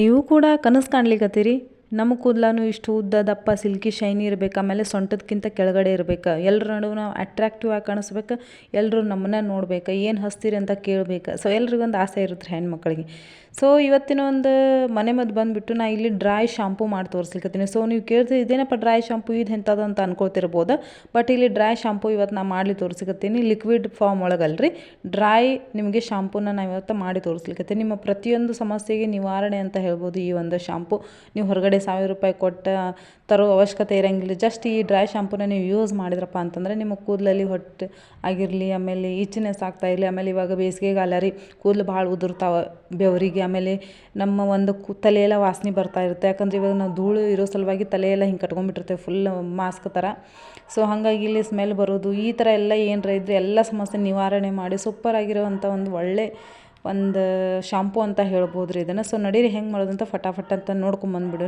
ನೀವು ಕೂಡ ಕನಸು ಕಾಣ್ಲಿಕ್ಕತ್ತೀರಿ ನಮ್ಮ ಕೂದಲಾನು ಇಷ್ಟು ಉದ್ದ ದಪ್ಪ ಸಿಲ್ಕಿ, ಶೈನಿ ಇರಬೇಕು, ಆಮೇಲೆ ಸೊಂಟದಕ್ಕಿಂತ ಕೆಳಗಡೆ ಇರಬೇಕು. ಎಲ್ಲರ ನಡುವೆ ನಾವು ಅಟ್ರಾಕ್ಟಿವ್ ಆಗಿ ಕಾಣಿಸ್ಬೇಕು ಎಲ್ಲರೂ ನಮ್ಮನ್ನ ನೋಡ್ಬೇಕು, ಏನು ಹಸ್ತೀರಿ ಅಂತ ಕೇಳ್ಬೇಕು. ಸೊ ಎಲ್ರಿಗೊಂದು ಆಸೆ ಇರುತ್ತೆ ಹೆಣ್ಮಕ್ಳಿಗೆ. ಸೊ ಇವತ್ತಿನ ಒಂದು ಮನೆ ಮದ್ದು ಬಂದುಬಿಟ್ಟು ನಾ ಇಲ್ಲಿ ಡ್ರೈ ಶಾಂಪೂ ಮಾಡಿ ತೋರಿಸ್ಲಿಕ್ಕತ್ತೀನಿ ಸೊ ನೀವು ಕೇಳ್ತೀವಿ ಇದೇನಪ್ಪ ಡ್ರೈ ಶಾಂಪೂ ಇದು ಎಂಥದ್ದು ಅಂತ ಅನ್ಕೋತಿರ್ಬೋದು ಬಟ್ ಇಲ್ಲಿ ಡ್ರೈ ಶಾಂಪೂ ಇವತ್ತು ನಾ ಮಾಡಲಿ ತೋರಿಸ್ಲಿಕ್ಕತ್ತೀನಿ ಲಿಕ್ವಿಡ್ ಫಾರ್ಮ್ ಒಳಗಲ್ರಿ. ಡ್ರೈ ನಿಮಗೆ ಶಾಂಪೂನ ನಾವು ಇವತ್ತು ಮಾಡಿ ತೋರಿಸ್ಲಿಕ್ಕತ್ತೀನಿ ನಿಮ್ಮ ಪ್ರತಿಯೊಂದು ಸಮಸ್ಯೆಗೆ ನಿವಾರಣೆ ಅಂತ ಹೇಳ್ಬೋದು ಈ ಒಂದು ಶಾಂಪೂ ನೀವು ಹೊರಗಡೆ ಸಾವಿರ ರೂಪಾಯಿ ಕೊಟ್ಟು ತರೋ ಅವಶ್ಯಕತೆ ಇರೋಂಗಿಲ್ಲ. ಜಸ್ಟ್ ಈ ಡ್ರೈ ಶಾಂಪೂನ ನೀವು ಯೂಸ್ ಮಾಡಿದ್ರಪ್ಪ ಅಂತಂದರೆ ನಿಮ್ಮ ಕೂದಲಲ್ಲಿ ಹೊಟ್ಟೆ ಆಗಿರಲಿ, ಆಮೇಲೆ ಈಚಿನೆಸ್ ಆಗ್ತಾಯಿರಲಿ ಆಮೇಲೆ ಇವಾಗ ಬೇಸಿಗೆಗಾಲ ರೀ, ಕೂದಲು ಭಾಳ ಉದುರ್ತಾವೆ ಬೆವರಿಗೆ ಆಮೇಲೆ ನಮ್ಮ ಒಂದು ಕು ತಲೆಯೆಲ್ಲ ವಾಸನೆ ಬರ್ತಾ ಇರುತ್ತೆ. ಯಾಕಂದರೆ ಇವಾಗ ನಾವು ಧೂಳು ಇರೋ ಸಲುವಾಗಿ ತಲೆಯೆಲ್ಲ ಹಿಂಗೆ ಕಟ್ಕೊಂಡ್ಬಿಟ್ಟಿರ್ತೇವೆ ಫುಲ್ ಮಾಸ್ಕ್ ಥರ. ಸೊ ಹಾಗಾಗಿ ಇಲ್ಲಿ ಸ್ಮೆಲ್ ಬರೋದು, ಈ ಥರ ಎಲ್ಲ ಏನರ ಇದ್ದರೆ ಎಲ್ಲ ಸಮಸ್ಯೆ ನಿವಾರಣೆ ಮಾಡಿ ಸೂಪರ್ ಆಗಿರೋವಂಥ ಒಂದು ಒಳ್ಳೆ ಒಂದು ಶಾಂಪೂ ಅಂತ ಹೇಳ್ಬೋದು ರೀ ಇದನ್ನು. ಸೊ ನಡೀರಿ, ಹೆಂಗೆ ಮಾಡೋದಂತ ಫಟಾಫಟ್ ಅಂತ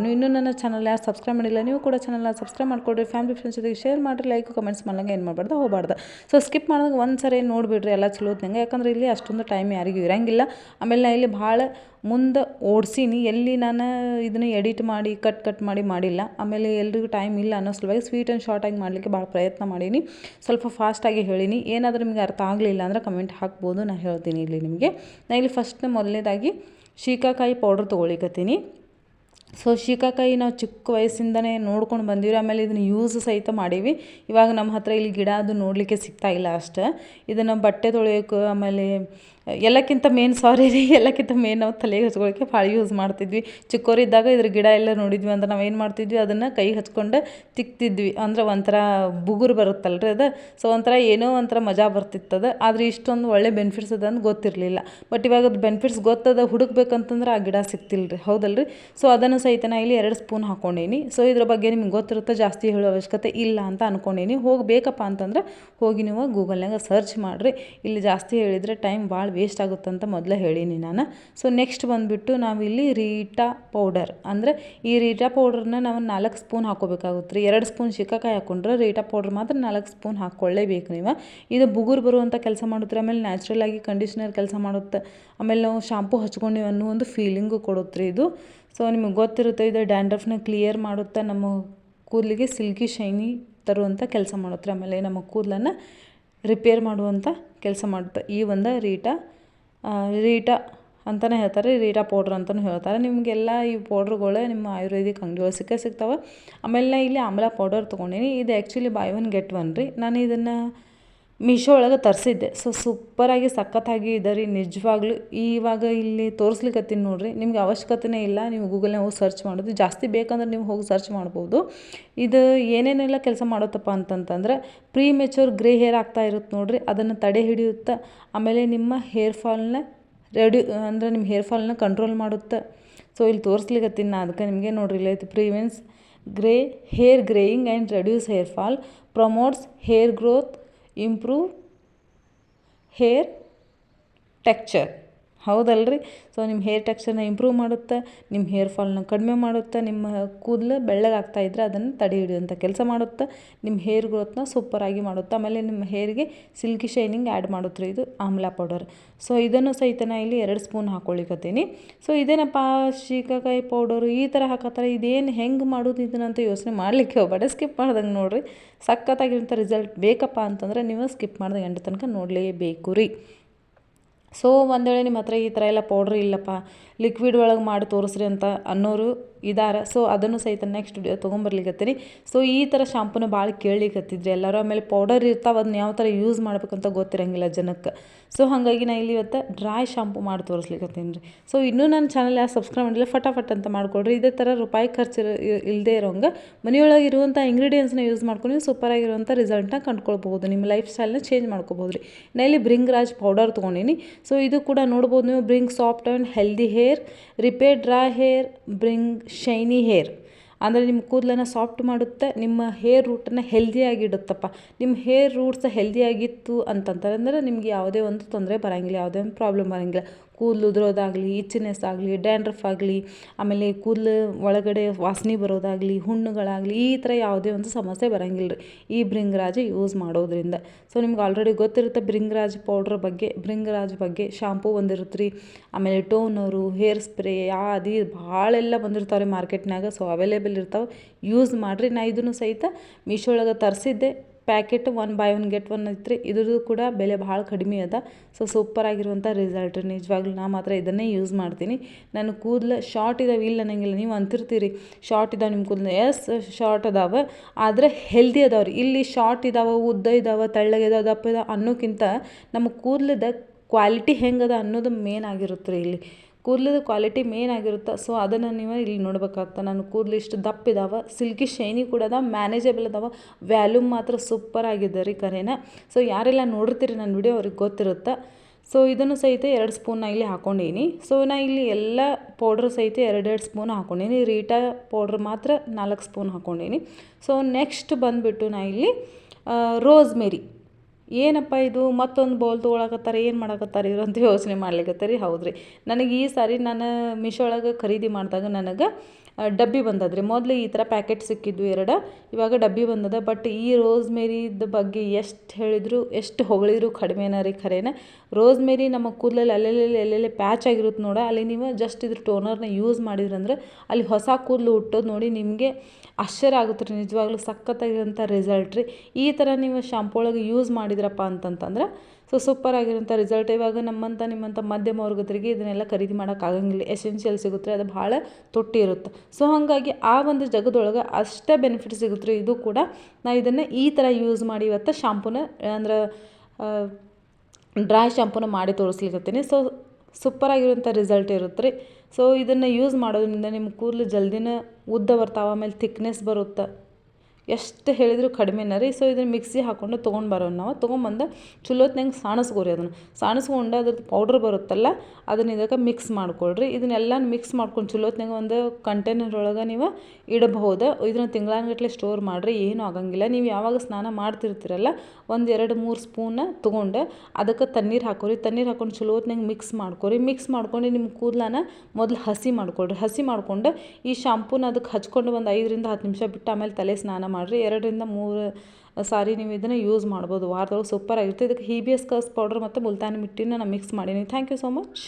ನೀವು ಇನ್ನೂ ನನ್ನ ಚಾನಲ್ ಯಾರು ಸಬ್ಸ್ಕ್ರೈಬ್ ಮಾಡಿಲ್ಲ, ನೀವು ಕೂಡ ಚಾನಲ್ನ ಸಬ್ಸ್ಕ್ರೈಬ್ ಮಾಡ್ಕೊಡ್ರಿ. ಫ್ಯಾಮಿಲಿ ಫ್ರೆಂಡ್ಸ್ ಜೊತೆಗೆ ಶೇರ್ ಮಾಡಿರಿ ಲೈಕ್ ಕಮೆಂಟ್ಸ್ ಮಾಡಲಂಗೆ ಏನು ಮಾಡಬಾರ್ದು, ಹೋಗಬಾರ್ದು. ಸೊ ಸ್ಕಿಪ್ ಮಾಡಿದಾಗ ಒಂದು ಸರಿ ನೋಡಿಬಿಡ್ರಿ, ಎಲ್ಲ ಚಲೋ ಹೊತ್ನಂಗೆ ಯಾಕಂದ್ರೆ ಇಲ್ಲಿ ಅಷ್ಟೊಂದು ಟೈಮ್ ಯಾರಿಗೂ ಇರೋಂಗಿಲ್ಲ. ಆಮೇಲೆ ನಾ ಇಲ್ಲಿ ಭಾಳ ಮುಂದೆ ಓಡಿಸೀನಿ, ಎಲ್ಲಿ ನಾನು ಇದನ್ನು ಎಡಿಟ್ ಮಾಡಿ ಕಟ್ ಕಟ್ ಮಾಡಿ ಮಾಡಿಲ್ಲ. ಆಮೇಲೆ ಎಲ್ರಿಗೂ ಟೈಮ್ ಇಲ್ಲ ಅನ್ನೋ ಸಲುವಾಗಿ ಸ್ವೀಟ್ ಆ್ಯಂಡ್ ಶಾರ್ಟಾಗಿ ಮಾಡಲಿಕ್ಕೆ ಭಾಳ ಪ್ರಯತ್ನ ಮಾಡೀನಿ. ಸ್ವಲ್ಪ ಫಾಸ್ಟಾಗಿ ಹೇಳೀನಿ. ಏನಾದರೂ ನಿಮಗೆ ಅರ್ಥ ಆಗಲಿಲ್ಲ ಅಂದ್ರೆ ಕಮೆಂಟ್ ಹಾಕ್ಬೋದು ನಾನು ಹೇಳ್ತೀನಿ ಇಲ್ಲಿ ನಿಮಗೆ. ನಾನು ಇಲ್ಲಿ ಫಸ್ಟ್ ಮೊದಲನೇದಾಗಿ ಶೀಕಾಕಾಯಿ ಪೌಡ್ರ್ ತೊಗೊಳಿಕತ್ತೀನಿ. ಸೊ ಶೀಕಾಕಾಯಿ ನಾವು ಚಿಕ್ಕ ವಯಸ್ಸಿಂದನೇ ನೋಡ್ಕೊಂಡು ಬಂದೀವಿ ಆಮೇಲೆ ಇದನ್ನು ಯೂಸ್ ಸಹಿತ ಮಾಡೀವಿ. ಇವಾಗ ನಮ್ಮ ಹತ್ರ ಇಲ್ಲಿ ಗಿಡ ಅದು ನೋಡಲಿಕ್ಕೆ ಸಿಗ್ತಾ ಇಲ್ಲ ಅಷ್ಟೇ. ಇದನ್ನು ಬಟ್ಟೆ ತೊಳೆಯೋಕೆ, ಆಮೇಲೆ ಎಲ್ಲಕ್ಕಿಂತ ಮೇನ್ ಸಾರಿ ರೀ, ಎಲ್ಲಕ್ಕಿಂತ ಮೇನ್ ನಾವು ತಲೆಗೆ ಹಚ್ಕೊಳ್ಳೋಕೆ ಭಾಳ ಯೂಸ್ ಮಾಡ್ತಿದ್ವಿ. ಚಿಕ್ಕವರಿದ್ದಾಗ ಇದ್ರ ಗಿಡ ಎಲ್ಲ ನೋಡಿದ್ವಿ ಅಂದ್ರೆ ನಾವು ಏನು ಮಾಡ್ತಿದ್ವಿ, ಅದನ್ನು ಕೈ ಹಚ್ಕೊಂಡು ತಿಕ್ತಿದ್ವಿ. ಅಂದ್ರೆ ಒಂಥರ ಬುಗುರು ಬರುತ್ತಲ್ಲ ರೀ ಅದು? ಸೊ ಒಂಥರ ಏನೋ ಒಂಥರ ಮಜಾ ಬರ್ತಿತ್ತದ ಆದರೆ ಇಷ್ಟೊಂದು ಒಳ್ಳೆ ಬೆನಿಫಿಟ್ಸ್ ಅದ ಅಂತ ಗೊತ್ತಿರಲಿಲ್ಲ. ಬಟ್ ಇವಾಗ ಅದು ಬೆನಿಫಿಟ್ಸ್ ಗೊತ್ತದ, ಹುಡುಕ್ಬೇಕಂತಂದ್ರೆ ಆ ಗಿಡ ಸಿಕ್ತಿಲ್ಲ ರೀ ಹೌದಲ್ರಿ? ಸೊ ಅದನ್ನು ಸಹಿತ ನಾ ಇಲ್ಲಿ ಎರಡು ಸ್ಪೂನ್ ಹಾಕೊಂಡೇನಿ. ಸೊ ಇದ್ರ ಬಗ್ಗೆ ನಿಮ್ಗೆ ಗೊತ್ತಿರುತ್ತೆ, ಜಾಸ್ತಿ ಹೇಳೋ ಅವಶ್ಯಕತೆ ಇಲ್ಲ ಅಂತ ಅಂದ್ಕೊಂಡೇನಿ ಹೋಗಬೇಕಪ್ಪ ಅಂತಂದ್ರೆ ಹೋಗಿ ನೀವು ಗೂಗಲ್ನಾಗ ಸರ್ಚ್ ಮಾಡಿರಿ. ಇಲ್ಲಿ ಜಾಸ್ತಿ ಹೇಳಿದರೆ ಟೈಮ್ ಭಾಳ ವೇಸ್ಟ್ ಆಗುತ್ತಂತ ಮೊದಲೇ ಹೇಳೀನಿ ನಾನು. ಸೊ ನೆಕ್ಸ್ಟ್ ಬಂದುಬಿಟ್ಟು ನಾವಿಲ್ಲಿ ರೀಟಾ ಪೌಡರ್ ಅಂದರೆ ಈ ರೀಟಾ ಪೌಡರ್ನ ನಾವು ನಾಲ್ಕು ಸ್ಪೂನ್ ಹಾಕೋಬೇಕಾಗುತ್ತೆ ರೀ. ಎರಡು ಸ್ಪೂನ್ ಶಿಕಾಕಾಯಿ ಹಾಕ್ಕೊಂಡ್ರೆ ರೀಟಾ ಪೌಡರ್ ಮಾತ್ರ ನಾಲ್ಕು ಸ್ಪೂನ್ ಹಾಕ್ಕೊಳ್ಳೇಬೇಕು ನೀವು. ಇದು ಬುಗುರು ಬರುವಂಥ ಕೆಲಸ ಮಾಡುತ್ತೆ ಆಮೇಲೆ ನ್ಯಾಚುರಲ್ ಆಗಿ ಕಂಡೀಷ್ನರ್ ಕೆಲಸ ಮಾಡುತ್ತೆ, ಆಮೇಲೆ ನಾವು ಶಾಂಪು ಹಚ್ಕೊಂಡಿವಿ ಅನ್ನೋ ಒಂದು ಫೀಲಿಂಗು ಕೊಡುತ್ತೆ ಇದು. ಸೊ ನಿಮಗೆ ಗೊತ್ತಿರುತ್ತೆ ಇದು ಡ್ಯಾಂಡ್ರಫ್ನ ಕ್ಲಿಯರ್ ಮಾಡುತ್ತೆ, ನಮ್ಮ ಕೂದಲಿಗೆ ಸಿಲ್ಕಿ ಶೈನಿ ತರುವಂಥ ಕೆಲಸ ಮಾಡುತ್ತೆ ಆಮೇಲೆ ನಮ್ಮ ಕೂದಲನ್ನು ರಿಪೇರ್ ಮಾಡುವಂಥ ಕೆಲಸ ಮಾಡುತ್ತೆ. ಈ ಒಂದು ರೀಟಾ ರೀಟಾ ಅಂತಲೇ ಹೇಳ್ತಾರೆ, ರೀಟಾ ಪೌಡ್ರ್ ಅಂತಲೂ ಹೇಳ್ತಾರೆ. ನಿಮಗೆಲ್ಲ ಈ ಪೌಡ್ರುಗಳೇ ನಿಮ್ಮ ಆಯುರ್ವೇದಿಕ್ ಅಂಗಡಿಗಳು ಸಿಕ್ಕೇ ಸಿಗ್ತಾವೆ. ಆಮೇಲೆ ಇಲ್ಲಿ ಆಮ್ಲ ಪೌಡರ್ ತೊಗೊಂಡೀನಿ. ಇದು actually buy one get one ರೀ. ನಾನು ಇದನ್ನು ಮೀಶೋ ಒಳಗೆ ತರಿಸಿದ್ದೆ. ಸೊ ಸೂಪರಾಗಿ ಸಖತ್ತಾಗಿ ಇದೆ ರೀ, ನಿಜವಾಗ್ಲೂ. ಇವಾಗ ಇಲ್ಲಿ ತೋರಿಸ್ಲಿಕ್ಕತ್ತೀನಿ ನೋಡಿರಿ. ನಿಮ್ಗೆ ಅವಶ್ಯಕತೆನೇ ಇಲ್ಲ. ನೀವು ಗೂಗಲ್ನಾಗ ಹೋಗಿ ಸರ್ಚ್ ಮಾಡೋದು. ಜಾಸ್ತಿ ಬೇಕಂದ್ರೆ ನೀವು ಹೋಗಿ ಸರ್ಚ್ ಮಾಡ್ಬೋದು. ಇದು ಏನೇನೆಲ್ಲ ಕೆಲಸ ಮಾಡುತ್ತಪ್ಪ ಅಂತಂತಂದ್ರೆ ಪ್ರೀ ಮೆಚೂರ್ ಗ್ರೇ ಹೇರ್ ಆಗ್ತಾ ಇರುತ್ತೆ ನೋಡಿರಿ. ಅದನ್ನು ತಡೆ ಹಿಡಿಯುತ್ತೆ, ಆಮೇಲೆ ನಿಮ್ಮ ಹೇರ್ ಫಾಲ್ನ ರೆಡ್ಯೂ ಅಂದರೆ ನಿಮ್ಮ ಹೇರ್ ಫಾಲ್ನ ಕಂಟ್ರೋಲ್ ಮಾಡುತ್ತೆ. ಸೊ ಇಲ್ಲಿ ತೋರಿಸ್ಲಿಕ್ಕತ್ತೀನಿ ನಾ ಅದಕ್ಕೆ ನಿಮಗೆ ನೋಡಿರಿ. ಇಲ್ಲ prevents grey hair greying and reduce hair fall promotes hair growth improve hair texture ಹೌದಲ್ರಿ? ಸೊ ನಿಮ್ಮ ಹೇರ್ ಟೆಕ್ಸ್ಚರ್ನ ಇಂಪ್ರೂವ್ ಮಾಡುತ್ತೆ ನಿಮ್ಮ ಹೇರ್ ಫಾಲ್ನ ಕಡಿಮೆ ಮಾಡುತ್ತೆ, ನಿಮ್ಮ ಕೂದಲು ಬೆಳ್ಳಗಾಗ್ತಾ ಇದ್ದರೆ ಅದನ್ನು ತಡೆ ಹಿಡಿಯುವಂಥ ಕೆಲಸ ಮಾಡುತ್ತೆ ನಿಮ್ಮ ಹೇರ್ ಗ್ರೋತ್ನ ಸೂಪರಾಗಿ ಮಾಡುತ್ತೆ, ಆಮೇಲೆ ನಿಮ್ಮ ಹೇರ್ಗೆ ಸಿಲ್ಕಿ ಶೈನಿಂಗ್ ಆ್ಯಡ್ ಮಾಡುತ್ತೆ ಇದು ಆಮ್ಲ ಪೌಡರ್ ಸೊ ಇದನ್ನು ಸಹಿತ ನಾ ಇಲ್ಲಿ ಎರಡು ಸ್ಪೂನ್ ಹಾಕ್ಕೊಳ್ಳಿಕತ್ತೀನಿ ಸೊ ಇದೇನಪ್ಪ, ಶೀಕಾಕಾಯಿ ಪೌಡರು ಈ ಥರ ಹಾಕತ್ತಾರೆ, ಇದೇನು ಹೆಂಗೆ ಮಾಡೋದು ಇದನ್ನಂತ ಯೋಚನೆ ಮಾಡಲಿಕ್ಕೆ ಹೋಗ್ಬೇಡ ಸ್ಕಿಪ್ ಮಾಡ್ದಂಗೆ ನೋಡಿರಿ. ಸಖತ್ತಾಗಿರುವಂಥ ರಿಸಲ್ಟ್ ಬೇಕಪ್ಪ ಅಂತಂದ್ರೆ ನೀವು ಸ್ಕಿಪ್ ಮಾಡ್ದಂಗೆ ಎಂಟು ತನಕ ನೋಡಲೇಬೇಕು ರೀ. ಸೊ ಒಂದು ವೇಳೆ ನಿಮ್ಮ ಹತ್ರ ಈ ಥರ ಎಲ್ಲ ಪೌಡ್ರ್ ಇಲ್ಲಪ್ಪ ಲಿಕ್ವಿಡ್ ಒಳಗೆ ಮಾಡಿ ತೋರಿಸ್ರಿ ಅಂತ ಅನ್ನೋರು ಇದ್ದಾರೆ ಸೊ ಅದನ್ನು ಸಹಿತ ನೆಕ್ಸ್ಟ್ ತೊಗೊಂಬರ್ಲಿಕ್ಕತ್ತೀನಿ ಸೊ ಈ ಥರ ಶಾಂಪೂನ ಭಾಳ ಕೇಳಲಿಕ್ಕತ್ತಿದ್ರಿ ಎಲ್ಲರೂ ಆಮೇಲೆ ಪೌಡರ್ ಇರ್ತಾವೆ ಅದನ್ನ ಯಾವ ಥರ ಯೂಸ್ ಮಾಡ್ಬೇಕಂತ ಗೊತ್ತಿರಂಗಿಲ್ಲ ಜನಕ್ಕೆ. ಸೊ ಹಾಗಾಗಿ ನಾ ಇಲ್ಲಿ ಇವತ್ತು ಡ್ರೈ ಶಾಂಪೂ ಮಾಡಿ ತೋರಿಸ್ಲಿಕ್ಕತ್ತೀನಿ ರೀ ಸೊ ಇನ್ನೂ ನನ್ನ ಚಾನಲ್ ಯಾವ ಸಬ್ಸ್ಕ್ರೈಬ್ ಮಾಡಿಲ್ಲ, ಫಟಾಫಟ್ ಅಂತ ಮಾಡ್ಕೊಡ್ರಿ. ಇದೇ ಥರ ರೂಪಾಯಿ ಖರ್ಚು ಇಲ್ಲದೆ ಇರೋಂಗೆ ಮನೆಯೊಳಗೆ ಇರುವಂಥ ಇಂಗ್ರೀಡಿಯೆಂಟ್ಸ್ನ ಯೂಸ್ ಮಾಡ್ಕೊಂಡು ಸೂಪರಾಗಿರುವಂಥ ರಿಸಲ್ಟ್ನ ಕಂಡ್ಕೊಳ್ಬೋದು ನಿಮ್ಮ ಲೈಫ್ ಸ್ಟೈಲ್ನ ಚೇಂಜ್ ಮಾಡ್ಕೋಬೋದು ರೀ ನಾ ಇಲ್ಲಿ ಬ್ರಿಂಗ್ ರಾಜ್ ಪೌಡರ್ ತೊಗೊಂಡಿನಿ. ಸೊ ಇದು ಕೂಡ ನೋಡ್ಬೋದು ನೀವು bring soft and healthy hair repair dry hair bring shiny hair ಅಂದರೆ ನಿಮ್ಮ ಕೂದಲನ್ನು ಸಾಫ್ಟ್ ಮಾಡುತ್ತೆ, ನಿಮ್ಮ ಹೇರ್ ರೂಟನ್ನು ಹೆಲ್ದಿಯಾಗಿಡುತ್ತಪ್ಪ ನಿಮ್ಮ ಹೇರ್ ರೂಟ್ಸ್ ಹೆಲ್ದಿಯಾಗಿತ್ತು ಅಂತಂತಾರೆ ಅಂದರೆ ನಿಮ್ಗೆ ಯಾವುದೇ ಒಂದು ತೊಂದರೆ ಬರೋಂಗಿಲ್ಲ, ಯಾವುದೇ ಒಂದು ಪ್ರಾಬ್ಲಮ್ ಬರೋಂಗಿಲ್ಲ. ಕೂದಲು ಉದುರೋದಾಗಲಿ ಇಚ್ಚಿನೆಸ್ ಆಗಲಿ ಡ್ಯಾಂಡ್ರಫ್ ಆಗಲಿ, ಆಮೇಲೆ ಕೂದಲು ಒಳಗಡೆ ವಾಸನೆ ಬರೋದಾಗಲಿ, ಹುಣ್ಣುಗಳಾಗಲಿ, ಈ ಥರ ಯಾವುದೇ ಒಂದು ಸಮಸ್ಯೆ ಬರೋಂಗಿಲ್ಲ ರೀ ಈ ಬ್ರಿಂಗ್ರಾಜ್ ಯೂಸ್ ಮಾಡೋದ್ರಿಂದ. ಸೊ ನಿಮ್ಗೆ ಆಲ್ರೆಡಿ ಗೊತ್ತಿರುತ್ತೆ ಬ್ರಿಂಗ್ರಾಜ್ ಪೌಡ್ರ್ ಬಗ್ಗೆ. ಬ್ರಿಂಗ್ರಾಜ್ ಬಗ್ಗೆ ಶಾಂಪೂ ಬಂದಿರುತ್ತೆ ರೀ ಆಮೇಲೆ ಟೋನರು ಹೇರ್ ಸ್ಪ್ರೇ ಆದಿ ಭಾಳೆಲ್ಲ ಬಂದಿರ್ತಾವೆ ರೀ ಮಾರ್ಕೆಟ್ನಾಗ ಸೊ ಅವೈಲೇಬಲ್ ಇರ್ತಾವೆ. ಯೂಸ್ ಮಾಡಿರಿ. ನಾ ಇದನ್ನು ಸಹಿತ ಮೀಶೋ ಒಳಗೆ ತರಿಸಿದ್ದೆ. Packet one buy one get one ಐತ್ರಿ ಇದ್ರದ್ದು ಕೂಡ ಬೆಲೆ ಭಾಳ ಕಡಿಮೆ ಅದ. ಸೊ ಸೂಪರ್ ಆಗಿರುವಂಥ ರಿಸಲ್ಟ್ ನಿಜವಾಗ್ಲೂ ನಾ ಮಾತ್ರ ಇದನ್ನೇ ಯೂಸ್ ಮಾಡ್ತೀನಿ. ನನ್ನ ಕೂದಲು ಶಾರ್ಟ್ ಇದಾವೆ, ಇಲ್ಲ ಅನ್ನಂಗಿಲ್ಲ. ನೀವು ಅಂತಿರ್ತೀರಿ. ಶಾರ್ಟ್ ಇದಾವೆ ನಿಮ್ಮ ಕೂದಲು ಎಸ್ ಶಾರ್ಟ್ ಅದಾವೆ. ಆದರೆ ಹೆಲ್ದಿ ಅದಾವೆ ರೀ. ಇಲ್ಲಿ ಶಾರ್ಟ್ ಇದಾವೆ, ಉದ್ದ ಇದಾವೆ, ತೆಳ್ಳಗೆ ದಪ್ಪ ಇದಾವೆ ಅನ್ನೋಕ್ಕಿಂತ ನಮ್ಮ ಕೂದಲದ ಕ್ವಾಲಿಟಿ ಹೆಂಗದ ಅನ್ನೋದು ಮೇನ್ ಆಗಿರುತ್ತೆ ರೀ ಇಲ್ಲಿ. ಕೂದಲದ ಕ್ವಾಲಿಟಿ ಮೇನ್ ಆಗಿರುತ್ತೆ? ಸೊ ಅದನ್ನು ನೀವು ಇಲ್ಲಿ ನೋಡ್ಬೇಕಾಗ್ತದೆ ನನ್ನ ಕೂದಲು ಇಷ್ಟು ದಪ್ಪ ಇದಾವೆ ಸಿಲ್ಕಿ ಶೈನಿ ಕೂಡ ಅದ ಮ್ಯಾನೇಜಬಲ್ ಅದಾವೆ ವ್ಯಾಲ್ಯೂಮ್ ಮಾತ್ರ ಸೂಪರ್ ಆಗಿದೆ ರೀ ಕರೆನ. ಸೊ ಯಾರೆಲ್ಲ ನೋಡಿರ್ತೀರಿ ನನ್ನ ವಿಡಿಯೋ ಅವ್ರಿಗೆ ಗೊತ್ತಿರುತ್ತೆ? ಸೊ ಇದನ್ನು ಸಹಿತ ಎರಡು ಸ್ಪೂನ್ ನಾ ಇಲ್ಲಿ ಹಾಕೊಂಡೀನಿ. ಸೊ ನಾ ಇಲ್ಲಿ ಎಲ್ಲ ಪೌಡ್ರ್ ಸಹಿತ ಎರಡೆರಡು ಸ್ಪೂನ್ ಹಾಕೊಂಡೀನಿ. ರೀಟಾ ಪೌಡ್ರ್ ಮಾತ್ರ ನಾಲ್ಕು ಸ್ಪೂನ್ ಹಾಕೊಂಡೀನಿ. ಸೊ ನೆಕ್ಸ್ಟ್ ಬಂದುಬಿಟ್ಟು ನಾ ಇಲ್ಲಿ ರೋಸ್ಮೆರಿ ಏನಪ್ಪ ಇದು? ಮತ್ತೊಂದು ಬೌಲ್ ತೊಗೊಳಕತ್ತಾರ, ಏನು ಮಾಡಕತ್ತಾರ? ಇವ್ರು ಅಂತ ಯೋಚನೆ ಮಾಡ್ಲಿಕತ್ತೆ ರೀ ಹೌದು ರೀ ನನಗೆ ಈ ಸಾರಿ ನಾನು ಮೀಶೋ ಒಳಗೆ ಖರೀದಿ ಮಾಡಿದಾಗ ನನಗೆ ಡಬ್ಬಿ ಬಂದದ ರೀ ಮೊದಲು ಈ ಥರ ಪ್ಯಾಕೆಟ್ ಸಿಕ್ಕಿದ್ದು ಎರಡು, ಇವಾಗ ಡಬ್ಬಿ ಬಂದದ. ಬಟ್ ಈ ರೋಸ್ ಮೇರಿದ ಬಗ್ಗೆ ಎಷ್ಟು ಹೇಳಿದ್ರು, ಎಷ್ಟು ಹೊಗಳಿದ್ರು ಕಡಿಮೆನ ರೀ, ಖರೇನ? ರೋಸ್ ಮೇರಿ ನಮ್ಮ ಕೂದಲಲ್ಲಿ ಅಲ್ಲೆಲ್ಲಿ ಎಲ್ಲೆಲ್ಲಿ ಪ್ಯಾಚ್ ಆಗಿರುತ್ತೆ ನೋಡ, ಅಲ್ಲಿ ನೀವು ಜಸ್ಟ್ ಇದ್ರ ಟೋನರ್ನ ಯೂಸ್ ಮಾಡಿದ್ರಂದ್ರೆ ಅಲ್ಲಿ ಹೊಸ ಕೂದಲು ಹುಟ್ಟೋದು ನೋಡಿ ನಿಮಗೆ ಆಶ್ಚರ್ಯ ಆಗುತ್ತೆ ರೀ, ನಿಜವಾಗ್ಲೂ ಸಖತ್ತಾಗಿರೋಂಥ ರಿಸಲ್ಟ್ ರೀ. ಈ ಥರ ನೀವು ಶಾಂಪೂ ಒಳಗೆ ಯೂಸ್ ಮಾಡಿದ್ರಪ್ಪ ಅಂತಂತಂದ್ರೆ ಸೊ ಸೂಪರ್ ಆಗಿರೋಂಥ ರಿಸಲ್ಟ್ ಇವಾಗ ನಮ್ಮಂಥ ನಿಮ್ಮಂಥ ಮಧ್ಯಮ ವರ್ಗದರಿಗೆ ಇದನ್ನೆಲ್ಲ ಖರೀದಿ ಮಾಡೋಕ್ಕಾಗಂಗಿಲ್ಲ ಎಸೆನ್ಷಿಯಲ್ ಸಿಗುತ್ತೆ, ಅದು ಭಾಳ ತೊಟ್ಟಿ ಇರುತ್ತೆ. ಸೊ ಹಾಗಾಗಿ ಆ ಒಂದು ಜಗದೊಳಗೆ ಅಷ್ಟೇ ಬೆನಿಫಿಟ್ ಸಿಗುತ್ತೆ ಇದು ಕೂಡ ನಾ ಇದನ್ನು ಈ ಥರ ಯೂಸ್ ಮಾಡಿ ಇವತ್ತು ಶಾಂಪೂನ ಅಂದ್ರೆ ಡ್ರೈ ಶಾಂಪೂನ ಮಾಡಿ ತೋರಿಸ್ಲಿಕ್ಕತ್ತೀನಿ ಸೊ ಸೂಪರಾಗಿರುವಂಥ ರಿಸಲ್ಟ್ ಇರುತ್ತೆ ರೀ ಸೊ ಇದನ್ನು ಯೂಸ್ ಮಾಡೋದ್ರಿಂದ ನಿಮ್ಮ ಕೂದಲು ಜಲ್ದಿನ ಉದ್ದ ಬರ್ತಾವೆ, ಆಮೇಲೆ ಥಿಕ್ನೆಸ್ ಬರುತ್ತೆ? ಎಷ್ಟು ಹೇಳಿದ್ರು ಕಡಿಮೆನ ರೀ. ಸೊ ಇದನ್ನು ಮಿಕ್ಸಿ ಹಾಕ್ಕೊಂಡು ತೊಗೊಂಡು ಬರೋಣ ನಾವು. ತೊಗೊಂಬಂದು ಚಲೋತ್ನಂಗೆ ಸಾಣಿಸ್ಕೋರಿ ಅದನ್ನು. ಸಾಣಿಸ್ಕೊಂಡು ಅದ್ರದ್ದು ಪೌಡ್ರ್ ಬರುತ್ತಲ್ಲ, ಅದನ್ನ ಇದಕ್ಕೆ ಮಿಕ್ಸ್ ಮಾಡ್ಕೊಳ್ರಿ. ಇದನ್ನೆಲ್ಲ ಮಿಕ್ಸ್ ಮಾಡ್ಕೊಂಡು ಚಲೋತ್ನಂಗೆ ಒಂದು ಕಂಟೈನರ್ ಒಳಗೆ ನೀವು ಇಡಬಹುದು. ಇದನ್ನು ತಿಂಗಳಾನ್ಗಟ್ಲೆ ಸ್ಟೋರ್ ಮಾಡಿರಿ, ಏನೂ ಆಗಂಗಿಲ್ಲ. ನೀವು ಯಾವಾಗ ಸ್ನಾನ ಮಾಡ್ತಿರ್ತೀರಲ್ಲ, ಒಂದು ಎರಡು ಮೂರು ಸ್ಪೂನ್ ತೊಗೊಂಡು ಅದಕ್ಕೆ ತಣ್ಣೀರು ಹಾಕೋರಿ. ತಣ್ಣೀರು ಹಾಕೊಂಡು ಚಲೋತ್ನಂಗೆ ಮಿಕ್ಸ್ ಮಾಡ್ಕೊರಿ. ಮಿಕ್ಸ್ ಮಾಡ್ಕೊಂಡು ನಿಮ್ಮ ಕೂದಲನ ಮೊದಲು ಹಸಿ ಮಾಡ್ಕೊಳ್ರಿ. ಹಸಿ ಮಾಡ್ಕೊಂಡು ಈ ಶಾಂಪೂನ ಅದಕ್ಕೆ ಹಚ್ಕೊಂಡು ಒಂದು ಐದರಿಂದ ಹತ್ತು ನಿಮಿಷ ಬಿಟ್ಟು ಆಮೇಲೆ ತಲೆ ಸ್ನಾನ ಮಾಡಿರಿ, ಎರಡರಿಂದ ಮೂರು ಸಾರಿ ನೀವು ಇದನ್ನು ಯೂಸ್ ಮಾಡ್ಬೋದು. ವಾರದೊಳಗೆ ಸೂಪರ್ ಆಗಿರುತ್ತೆ. ಇದಕ್ಕೆ ಹೀಬಿಯಸ್ ಕಸ್ ಪೌಡ್ರ್ ಮತ್ತು ಮುಲ್ತಾನಿ ಮಿಟ್ಟಿನ ನಾನು ಮಿಕ್ಸ್ ಮಾಡೀನಿ. Thank you so much